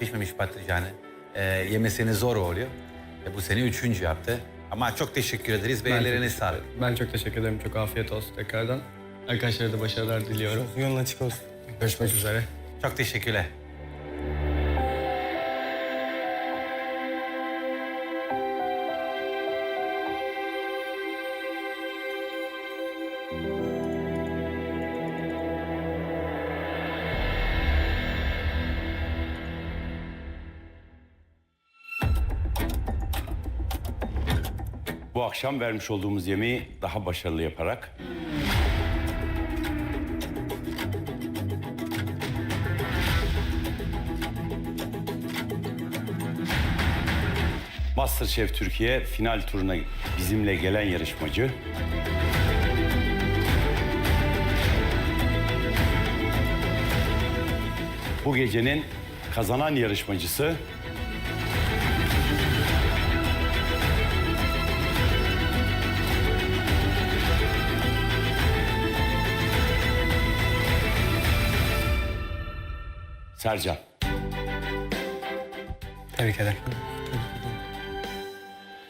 pişmemiş patlıcanı e, yemesini zor oluyor. E, bu sene üçüncü yaptı. Ama çok teşekkür ederiz ve Ben ellerine çok- sağlık. Ben çok teşekkür ederim. Çok afiyet olsun tekrardan. Arkadaşlara da başarılar diliyorum. Yolun açık olsun. Görüşmek üzere. Çok teşekkürler. Bu akşam vermiş olduğumuz yemeği daha başarılı yaparak Masterchef Türkiye final turuna bizimle gelen yarışmacı. Bu gecenin kazanan yarışmacısı Sercan. Tebrik ederim.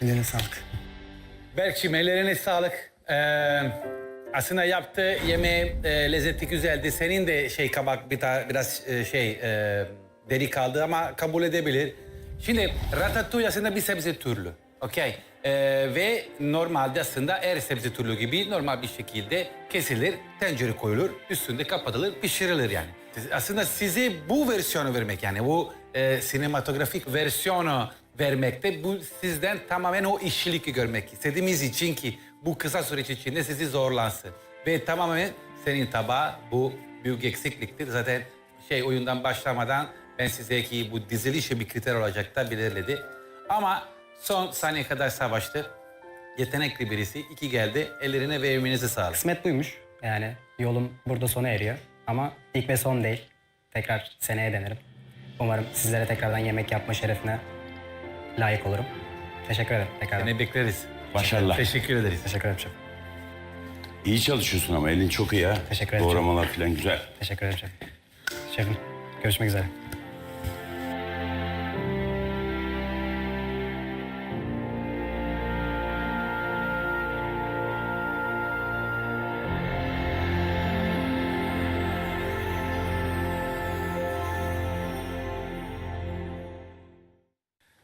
Eline sağlık. Berkçim ellerine sağlık. Ee, aslında yaptığı yemeği e, lezzeti güzeldi. Senin de şey kabak bir ta- biraz e, şey e, deri kaldı ama kabul edebilir. Şimdi ratatouille aslında bir sebze türlü. Okey. Ee, ve normalde aslında her sebze türlü gibi normal bir şekilde kesilir, tencere koyulur, üstünde kapatılır, pişirilir yani. Aslında size bu versiyonu vermek yani bu e, sinematografik versiyonu vermekte bu sizden tamamen o işçiliği görmek istediğimiz için ki bu kısa süreç içinde sizi zorlansın. Ve tamamen senin tabağı bu büyük eksikliktir. Zaten şey oyundan başlamadan ben size ki bu dizilişi bir kriter olacak da belirledi. Ama son saniye kadar savaştı. Yetenekli birisi. iki geldi. Ellerine ve evinize sağlık. Kısmet buymuş. Yani yolum burada sona eriyor. Ama ilk ve son değil. Tekrar seneye denerim. Umarım sizlere tekrardan yemek yapma şerefine layık olurum. Teşekkür ederim tekrardan. Seni bekleriz. Başarılar. Teşekkür ederiz. Teşekkür ederim şef. İyi çalışıyorsun ama elin çok iyi ha. Teşekkür ederim. Doğramalar falan güzel. Teşekkür ederim şef. Şefim görüşmek üzere.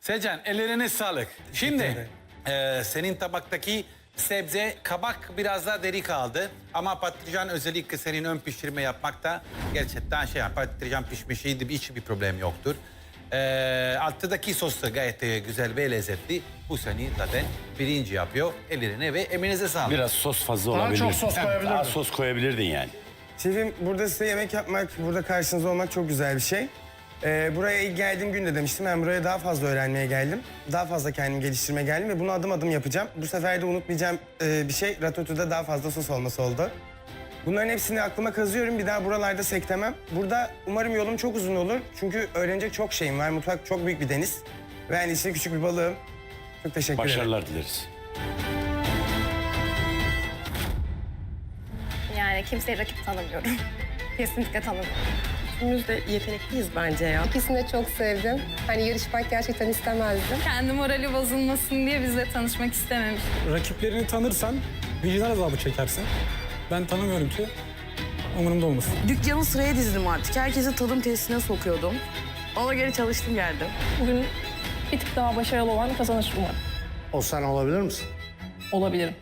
Secan ellerine sağlık. Şimdi e, senin tabaktaki sebze kabak biraz daha deri kaldı. Ama patlıcan özellikle senin ön pişirme yapmakta gerçekten şey patlıcan pişmişiydi hiçbir problem yoktur. E, alttaki sos da gayet e, güzel ve lezzetli. Bu seni zaten birinci yapıyor. Ellerine ve eminize sağlık. Biraz sos fazla Daha olabilir. çok sos koyabilirdin. Daha sos koyabilirdin yani. Şefim burada size yemek yapmak, burada karşınızda olmak çok güzel bir şey. Ee, buraya ilk geldiğim gün de demiştim. Ben buraya daha fazla öğrenmeye geldim. Daha fazla kendimi geliştirmeye geldim ve bunu adım adım yapacağım. Bu sefer de unutmayacağım e, bir şey ratatouille'da daha fazla sos olması oldu. Bunların hepsini aklıma kazıyorum. Bir daha buralarda sektemem. Burada umarım yolum çok uzun olur. Çünkü öğrenecek çok şeyim var. Mutfak çok büyük bir deniz. Ve yani içinde küçük bir balığım. Çok teşekkür ederim. Başarılar dileriz. Yani kimseye rakip tanımıyorum. Kesinlikle tanımıyorum. Üçümüz de yetenekliyiz bence ya. İkisini de çok sevdim. Hani yarışmak gerçekten istemezdim. Kendi morali bozulmasın diye bizle tanışmak istememiş. Rakiplerini tanırsan vicdan azabı çekersin. Ben tanımıyorum ki. Umurumda olmasın. Dükkanı sıraya dizdim artık. Herkesi tadım testine sokuyordum. Ona göre çalıştım geldim. Bugün bir tık daha başarılı olan kazanır umarım. O sen olabilir misin? Olabilirim.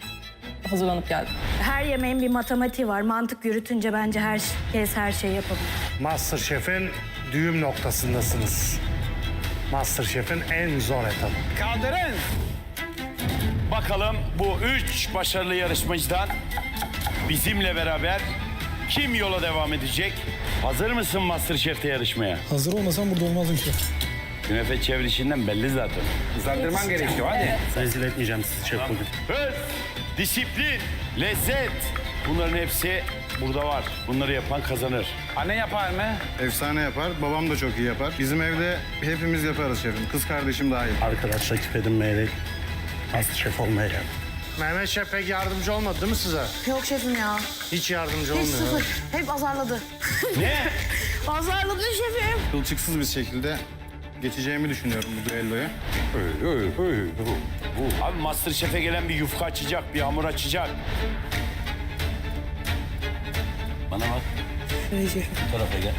Hazırlanıp geldim. Her yemeğin bir matematiği var. Mantık yürütünce bence herkes her şeyi yapabilir. Masterchef'in düğüm noktasındasınız. Masterchef'in en zor etabı. Kaldırın. Bakalım bu üç başarılı yarışmacıdan bizimle beraber kim yola devam edecek? Hazır mısın Masterchef'te yarışmaya? Hazır olmasam burada olmazdım ki. Künefe çevrişinden belli zaten. Hızlandırman gerekiyor hadi. Rezil etmeyeceğim sizi şef bugün. Hız, disiplin, lezzet. Bunların hepsi burada var. Bunları yapan kazanır. Anne yapar mı? Efsane yapar. Babam da çok iyi yapar. Bizim evde hepimiz yaparız şefim. Kız kardeşim dahil. Arkadaş rakip edinmeyerek Masterchef olmaya geldim. Mehmet Şef pek yardımcı olmadı değil mi size? Yok şefim ya. Hiç yardımcı Hiç olmuyor. sıfır. Hep azarladı. Ne? azarladı şefim. Kılçıksız bir şekilde geçeceğimi düşünüyorum bu düelloyu. Abi Masterchef'e gelen bir yufka açacak, bir hamur açacak. Bana bak. Bu tarafa gel.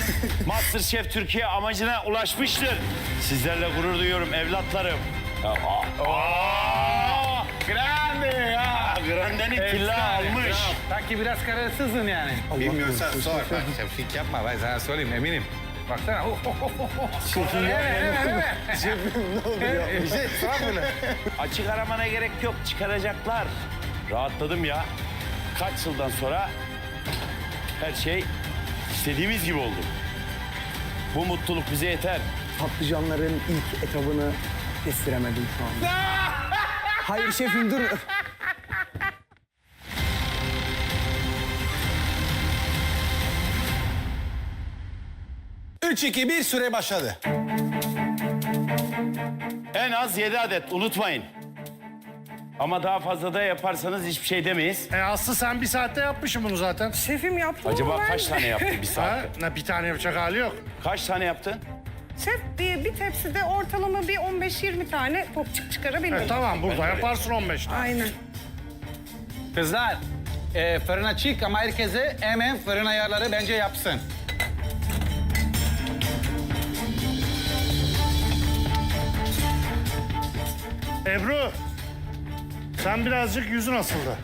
Masterchef Türkiye amacına ulaşmıştır. Sizlerle gurur duyuyorum evlatlarım. Ya, aa, aa, grande ya. Grande'nin killa almış. Sanki biraz kararsızsın yani. Bilmiyorsan sor. Bak yapma ben sana söyleyeyim eminim. Baksana. Oh, oh, oh, oh. Evet, evet, evet. ne oldu ya? Bir şey sor bunu. Açık aramana gerek yok. Çıkaracaklar. Rahatladım ya. Kaç yıldan sonra her şey istediğimiz gibi oldu. Bu mutluluk bize yeter. Patlıcanların ilk etabını kestiremedim şu anda. Hayır şefim dur. 3, 2, 1 süre başladı. En az 7 adet unutmayın. Ama daha fazla da yaparsanız hiçbir şey demeyiz. E Aslı sen bir saatte yapmışsın bunu zaten. Şefim yaptım Acaba ben- kaç tane yaptı bir Ha? saatte? Ne bir tane yapacak hali yok. Kaç tane yaptı? Şef bir, bir tepside ortalama bir 15-20 tane popçuk çıkarabilirim. E, tamam burada yaparsın 15 tane. Aynen. Kızlar e, fırın açık ama herkese hemen fırın ayarları bence yapsın. Ebru sen birazcık yüzün asıldı.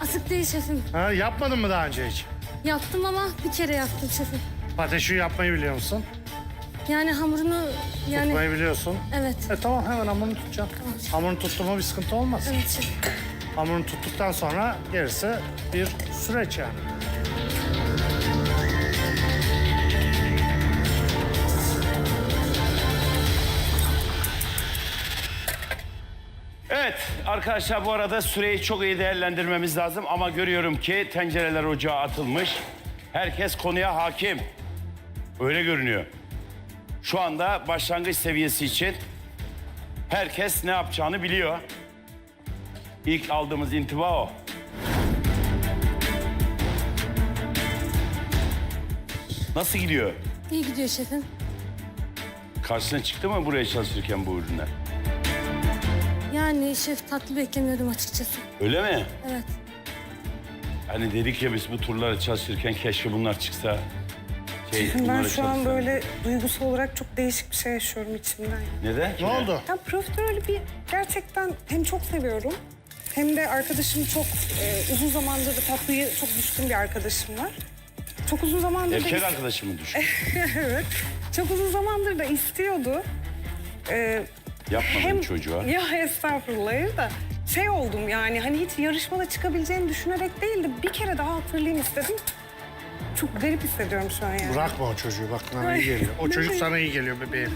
Asık değil şefim. Ha, yapmadın mı daha önce hiç? Yaptım ama bir kere yaptım şefim. Pateşi yapmayı biliyor musun? Yani hamurunu yani Tutmayı biliyorsun. evet. E tamam hemen hamurunu tutacaksın. Hamurunu tuttuğuma bir sıkıntı olmaz. Evet şefim. Hamurunu tuttuktan sonra gerisi bir süreç yani. Evet arkadaşlar bu arada süreyi çok iyi değerlendirmemiz lazım ama görüyorum ki tencereler ocağa atılmış. Herkes konuya hakim. Öyle görünüyor. Şu anda başlangıç seviyesi için herkes ne yapacağını biliyor. İlk aldığımız intiba o. Nasıl gidiyor? İyi gidiyor şefim. Karşına çıktı mı buraya çalışırken bu ürünler? Yani şef tatlı beklemiyordum açıkçası. Öyle mi? Evet. Hani dedik ya biz bu turlara çalışırken keşke bunlar çıksa. Şey, Ben bunlara şu an böyle duygusal olarak çok değişik bir şey yaşıyorum içimden. Neden? Ne oldu? Ya profiterolü bir gerçekten hem çok seviyorum hem de arkadaşım çok e, uzun zamandır da tatlıyı çok düşkün bir arkadaşım var. Çok uzun zamandır da Erkek is- arkadaşımı düşün. evet. Çok uzun zamandır da istiyordu. Ee, Yapma benim çocuğa. Ya estağfurullah hayır da şey oldum yani hani hiç yarışmada çıkabileceğini düşünerek değil de bir kere daha hatırlayayım istedim. Çok garip hissediyorum şu an yani. Bırakma o çocuğu bak sana iyi geliyor. O çocuk sana iyi geliyor bebeğim.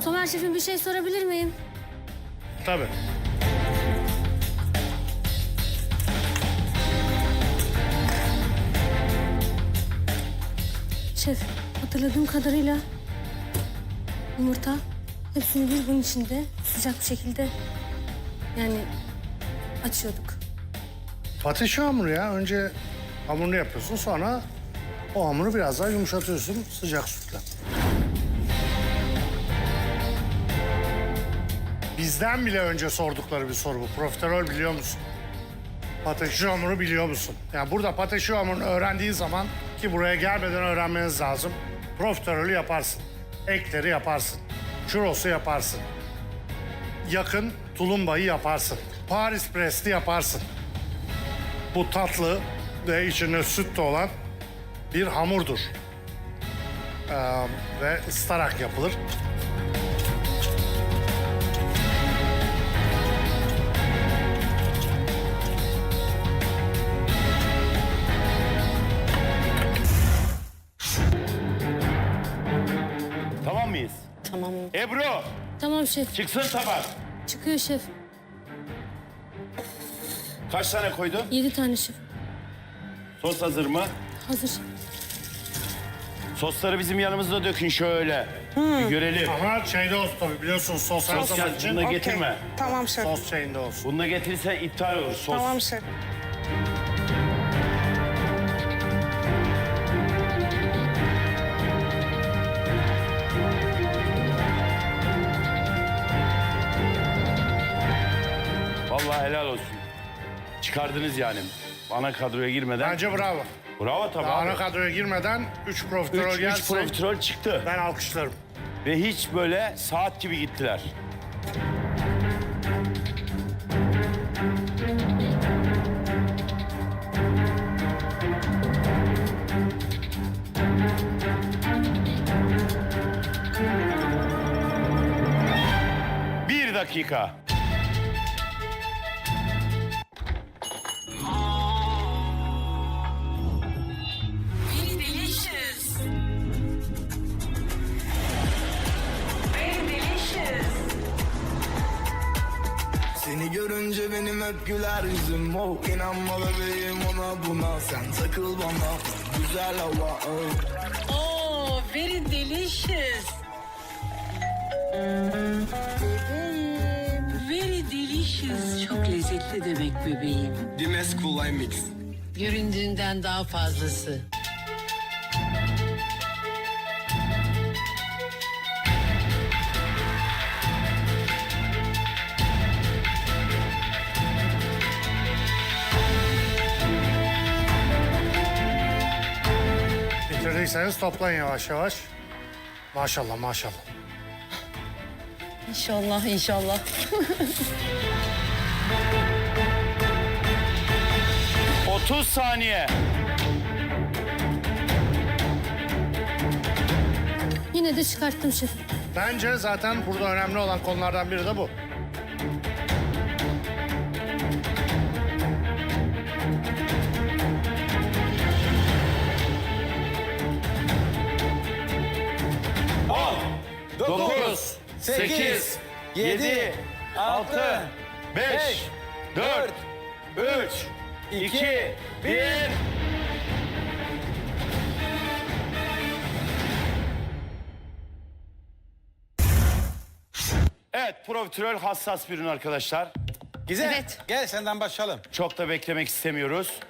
Somer şefim bir şey sorabilir miyim? Tabii. Şef hatırladığım kadarıyla yumurta hepsini biz bunun içinde sıcak bir şekilde yani açıyorduk. Pateşi hamuru ya. Önce hamurunu yapıyorsun sonra o hamuru biraz daha yumuşatıyorsun sıcak sütle. Bizden bile önce sordukları bir soru bu. Profiterol biliyor musun? Pateşi hamuru biliyor musun? Yani burada pateşi hamurunu öğrendiğin zaman ki buraya gelmeden öğrenmeniz lazım. Profiterolü yaparsın. Ekleri yaparsın. Churros'u yaparsın. Yakın tulumbayı yaparsın. Paris Brest'i yaparsın. Bu tatlı ve içinde süt de olan bir hamurdur. Ee, ve ıslarak yapılır. Şef. çıksın tabak. Çıkıyor şef. Kaç tane koydun? Yedi tane şef. Sos hazır mı? Hazır. Sosları bizim yanımızda dökün şöyle. Bir görelim. Ama şeyde olsun tabii biliyorsunuz sos her Sos zaman için. bunu da Okey. getirme. Tamam şef. Sos şeyinde olsun. Bunu da getirirsen iptal olur sos. Tamam şef. Çıkardınız yani. Ana kadroya girmeden. Bence bravo. Bravo tabii Daha abi. ana kadroya girmeden 3 profiterol 3 3 gelse profiterol çıktı. ben alkışlarım. Ve hiç böyle saat gibi gittiler. Bir dakika. Hep güler yüzüm oh İnanma bebeğim ona buna sen takıl bana Güzel hava oh. Oh, very delicious. Very delicious. Çok lezzetli demek bebeğim. Dimes Kulay Mix Göründüğünden daha fazlası. Bitirdiyseniz toplayın yavaş yavaş. Maşallah maşallah. İnşallah, inşallah. ...30 saniye. Yine de çıkarttım şef. Bence zaten burada önemli olan konulardan biri de bu. Dokuz, sekiz, yedi, altı, beş, dört, üç, iki, bir. Evet, profiterol hassas bir ürün arkadaşlar. Güzel. Evet. Gel senden başlayalım. Çok da beklemek istemiyoruz.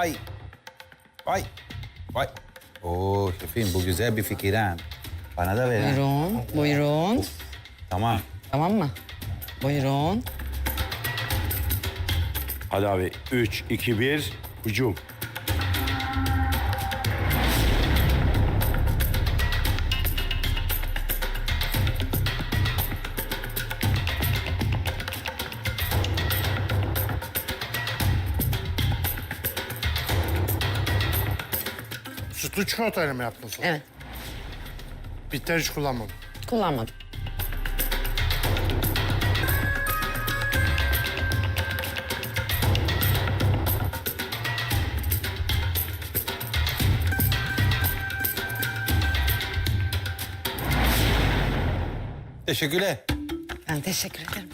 Vay. Vay. Vay. Oo şefim bu güzel bir fikir ha. Bana da ver. ha. Buyurun, buyurun. Tamam. Tamam mı? Buyurun. Hadi abi, üç, iki, bir, hücum. Sütlü çikolatayla mı yaptın sosu? Evet, Bitter hiç kullanmadım. kullanmadım. Teşekkürler. Ben teşekkür ederim.